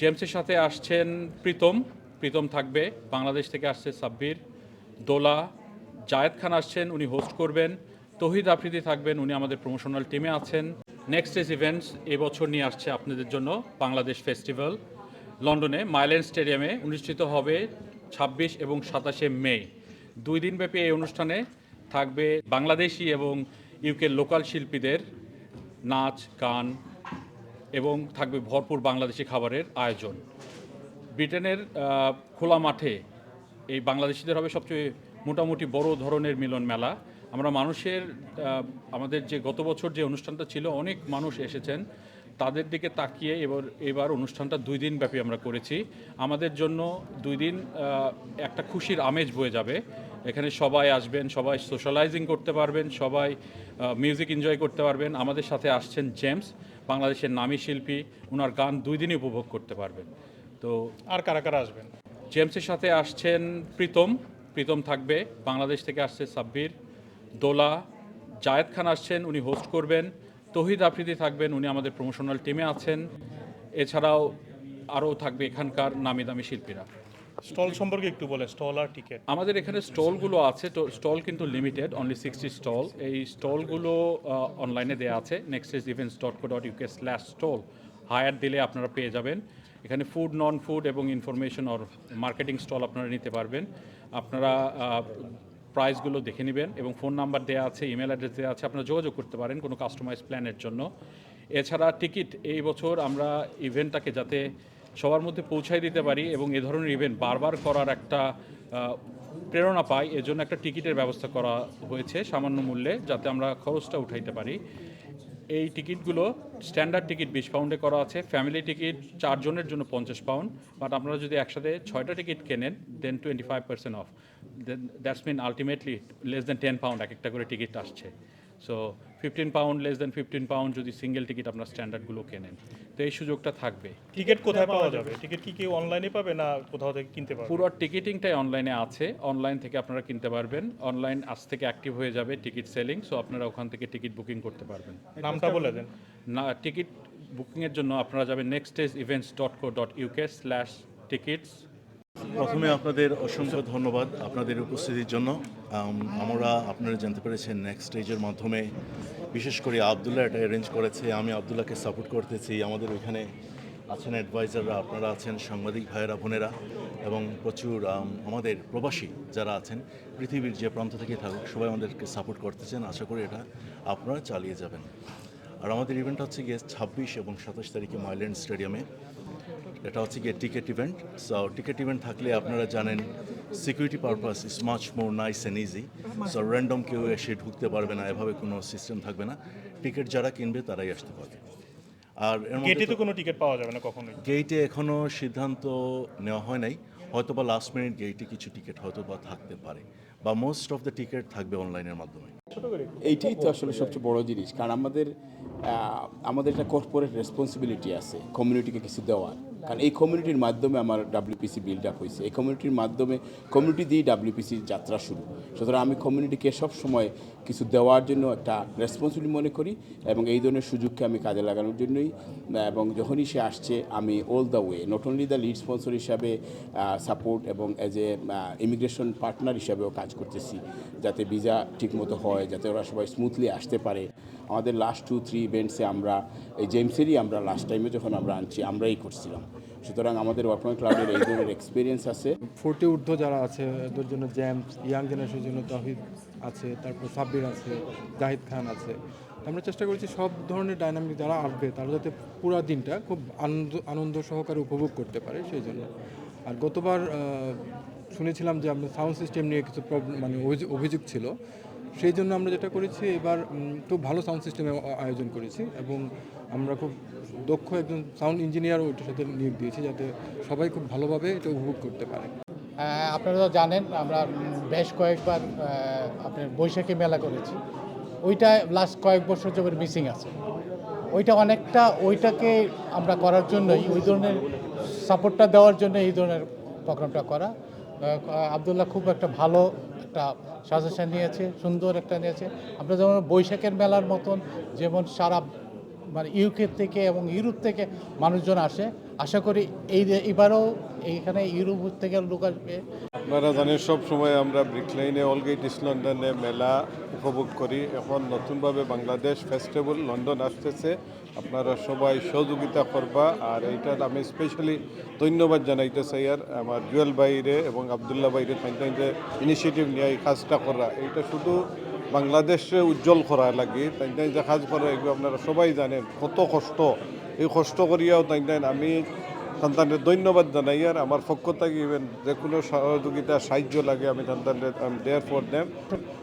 জেমসের সাথে আসছেন প্রীতম। প্রীতম থাকবে। বাংলাদেশ থেকে আসছে সাব্বির। দোলা। জায়েদ খান আসছেন, উনি হোস্ট করবেন। তহিদ আফ্রিদি থাকবেন, উনি আমাদের প্রমোশনাল টিমে আছেন। নেক্সট এস ইভেন্টস এবছর নিয়ে আসছে আপনাদের জন্য বাংলাদেশ ফেস্টিভ্যাল লন্ডনে মাইল্যান্ড স্টেডিয়ামে অনুষ্ঠিত হবে ছাব্বিশ এবং সাতাশে মে। দুই দিনব্যাপী এই অনুষ্ঠানে থাকবে বাংলাদেশি এবং ইউকের লোকাল শিল্পীদের নাচ, গান এবং থাকবে ভরপুর বাংলাদেশি খাবারের আয়োজন। ব্রিটেনের খোলা মাঠে এই বাংলাদেশিদের হবে সবচেয়ে মোটামুটি বড় ধরনের মিলন মেলা। আমরা মানুষের আমাদের যে গত বছর যে অনুষ্ঠানটা ছিল, অনেক মানুষ এসেছেন। তাদের দিকে তাকিয়ে এবার এবার অনুষ্ঠানটা দুই দিন ব্যাপী আমরা করেছি। আমাদের জন্য দুই দিন একটা খুশির আমেজ বয়ে যাবে। এখানে সবাই আসবেন, সবাই সোশ্যালাইজিং করতে পারবেন, সবাই মিউজিক এনজয় করতে পারবেন। আমাদের সাথে আসছেন জেমস বাংলাদেশের নামী শিল্পী ওনার গান দুই দিনই উপভোগ করতে পারবেন। তো আর কারা কারা আসবেন? জেমসের সাথে আসছেন প্রীতম। প্রীতম থাকবে বাংলাদেশ থেকে আসছে সাব্বির। দোলা জায়েদ খান আসছেন উনি হোস্ট করবেন। তহিদ আফ্রিদি থাকবেন উনি আমাদের প্রমোশনাল টিমে আছেন। এছাড়াও আরও থাকবে এখানকার নামি দামি শিল্পীরা। স্টল সম্পর্কে একটু বলে স্টল আর টিকিট। আমাদের এখানে স্টলগুলো আছে, তো স্টল কিন্তু লিমিটেড অনলি সিক্সটি স্টল। এই স্টলগুলো অনলাইনে দেওয়া আছে next is events dot co dot UK slash stall hire দিলে আপনারা পেয়ে যাবেন। এখানে ফুড নন ফুড এবং ইনফরমেশন অর মার্কেটিং স্টল আপনারা নিতে পারবেন। আপনারা প্রাইসগুলো দেখে নেবেন এবং ফোন নাম্বার দেওয়া আছে ইমেল অ্যাড্রেস দেওয়া আছে, আপনারা যোগাযোগ করতে পারেন কোনো কাস্টমাইজ প্ল্যানের জন্য। এছাড়া টিকিট এই বছর আমরা ইভেন্টটাকে যাতে সবার মধ্যে পৌঁছাই দিতে পারি এবং এ ধরনের ইভেন্ট বারবার করার একটা প্রেরণা পাই, এজন্য একটা টিকিটের ব্যবস্থা করা হয়েছে সামান্য মূল্যে যাতে আমরা খরচটা উঠাইতে পারি। এই টিকিটগুলো স্ট্যান্ডার্ড টিকিট বিশ পাউন্ডে করা আছে ফ্যামিলি টিকিট চারজনের জন্য পঞ্চাশ পাউন্ড বাট আপনারা যদি একসাথে ছয়টা টিকিট কেনেন then twenty five percent off then that's mean ultimately less than ten pound এক একটা করে টিকিট আসছে। So fifteen pound less than fifteen pound যদি সিঙ্গেল টিকিট আপনার স্ট্যান্ডার্ডগুলো কেনেন তো এই সুযোগটা থাকবে। টিকিট কোথায় পাওয়া যাবে? টিকিট কি কেউ অনলাইনে পাবে না কোথাও থেকে কিনতে পারবে? পুরো টিকিটিংটাই অনলাইনে আছে। অনলাইন থেকে আপনারা কিনতে পারবেন। অনলাইন আজ থেকে অ্যাক্টিভ হয়ে যাবে টিকিট সেলিং সো আপনারা ওখান থেকে টিকিট বুকিং করতে পারবেন। নামটা বলে দেন। না টিকিট বুকিংয়ের জন্য আপনারা যাবেন next days events dot co dot UK slash tickets প্রথমে আপনাদের অসংখ্য ধন্যবাদ আপনাদের উপস্থিতির জন্য। আমরা আপনারা জানতে পেরেছেন নেক্সট স্টেজের মাধ্যমে বিশেষ করে আবদুল্লাহ এটা অ্যারেঞ্জ করেছে, আমি আবদুল্লাহকে সাপোর্ট করতেছি, আমাদের ওইখানে আছেন অ্যাডভাইজাররা আপনারা আছেন সাংবাদিক ভাইয়েরা, বোনেরা এবং প্রচুর আমাদের প্রবাসী যারা আছেন, পৃথিবীর যে প্রান্ত থেকে থাকুক, সবাই আমাদেরকে সাপোর্ট করতেছেন, আশা করি এটা আপনারা চালিয়ে যাবেন। আর আমাদের ইভেন্ট হচ্ছে গিয়ে ছাব্বিশ এবং সাতাশ তারিখে মাইল্যান্ড স্টেডিয়ামে। এটা হচ্ছে গিয়ে ticket event so ticket event থাকলে আপনারা জানেন security purpose is much more nice and easy so random কেউ এসে ঢুকতে পারবে না এভাবে কোনো সিস্টেম থাকবে না। টিকিট যারা কিনবে তারাই আসতে পারবে। আর গেটে তো কোনো টিকিট পাওয়া যাবে না কখনোই। গেটে এখনও সিদ্ধান্ত নেওয়া হয় নাই। হয়তো বা লাস্ট মিনিট গেটে কিছু টিকিট হয়তো বা থাকতে পারে। বা মোস্ট অফ দ্য টিকিট থাকবে অনলাইনের মাধ্যমে। এইটাই তো আসলে সবচেয়ে বড় জিনিস। কারণ আমাদের আমাদের একটা কর্পোরেট রেসপন্সিবিলিটি আছে কমিউনিটিকে কিছু দেওয়ার। কারণ এই কমিউনিটির মাধ্যমে আমার ডাব্লিউপিসি বিল্ড আপ হয়েছে। এই কমিউনিটির মাধ্যমে কমিউনিটি দিয়েই ডাব্লিউপিসির যাত্রা শুরু। সুতরাং আমি কমিউনিটিকে সবসময় কিছু দেওয়ার জন্য একটা রেসপন্সিবিলিটি মনে করি এবং এই ধরনের সুযোগকে আমি কাজে লাগানোর জন্যই, এবং যখনই সে আসছে, আমি all the way not only the lead sponsor হিসাবে সাপোর্ট এবং অ্যাজ এ ইমিগ্রেশন পার্টনার হিসাবেও কাজ করতেছি। যাতে ভিসা ঠিকমতো হয়, যাতে ওরা সবাই স্মুথলি আসতে পারে। আমাদের লাস্ট টু থ্রি ইভেন্টসে আমরা, এই জেমসেরই আমরা লাস্ট টাইমে যখন আমরা আনছি, আমরাই করছিলাম। সুতরাং আমাদের ওয়ার্কম্যান ক্লাবের এই ধরনের এক্সপিরিয়েন্স আছে। ফোর্টি ঊর্ধ্ব যারা আছে এদের জন্য জ্যাম্পস ইয়াং জেনারেশনের জন্য তহিদ আছে, তারপর সাব্বির আছে জাহিদ খান আছে। আমরা চেষ্টা করেছি সব ধরনের ডাইনামিক যারা আসবে, তারা যাতে পুরো দিনটা খুব আনন্দ আনন্দ সহকারে উপভোগ করতে পারে সেই জন্য। আর গতবার শুনেছিলাম যে আমরা সাউন্ড সিস্টেম নিয়ে কিছু প্রবলেম মানে অভিযোগ ছিল। সেই জন্য আমরা যেটা করেছি, এবার খুব ভালো সাউন্ড সিস্টেমে আয়োজন করেছি এবং আমরা খুব দক্ষ একজন সাউন্ড ইঞ্জিনিয়ারও ওইটার সাথে নিয়োগ দিয়েছি যাতে সবাই খুব ভালোভাবে এটা উপভোগ করতে পারে। আপনারা তো জানেন, আমরা বেশ কয়েকবার আপনার বৈশাখী মেলা করেছি। ওইটা লাস্ট কয়েক বছর যাবে মিসিং আছে। ওইটা অনেকটা, ওইটাকে আমরা করার জন্যই, ওই ধরনের সাপোর্টটা দেওয়ার জন্য এই ধরনের প্রোগ্রামটা করা। আবদুল্লাহ খুব একটা ভালো একটা সাজেশন নিয়েছে, সুন্দর একটা নিয়েছে। আমরা যেমন বৈশাখের মেলার মতন, যেমন সারা মানে ইউকে থেকে এবং ইউরোপ থেকে মানুষজন আসে। আশা করি এই এবারও এইখানে ইউরোপ থেকে লোক আসবে। আপনারা জানেন, সব সময় আমরা ব্রিকলাইনে, অলগেট ইস্ট লন্ডনে মেলা উপভোগ করি। এখন নতুনভাবে বাংলাদেশ ফেস্টিভ্যাল, লন্ডন আসতেছে। আপনারা সবাই সহযোগিতা করবা। আর এইটার আমি স্পেশালি ধন্যবাদ জানাইতে চাই আর আমার জুয়েল বাইরে এবং আবদুল্লাহ বাইরে যে ইনিশিয়েটিভ নিয়ে এই কাজটা করা। এইটা শুধু বাংলাদেশে উজ্জ্বল করা লাগে। তাই যে কাজ করে, এগুলো আপনারা সবাই জানেন, কত কষ্ট। এই কষ্ট করিয়াও তাই আমি সন্তানদের ধন্যবাদ জানাই, আর আমার পক্ষ থেকে ইভেন যে কোনো সহযোগিতা, সাহায্য লাগে, আমি সন্তানদের দেয়ার ফর দেম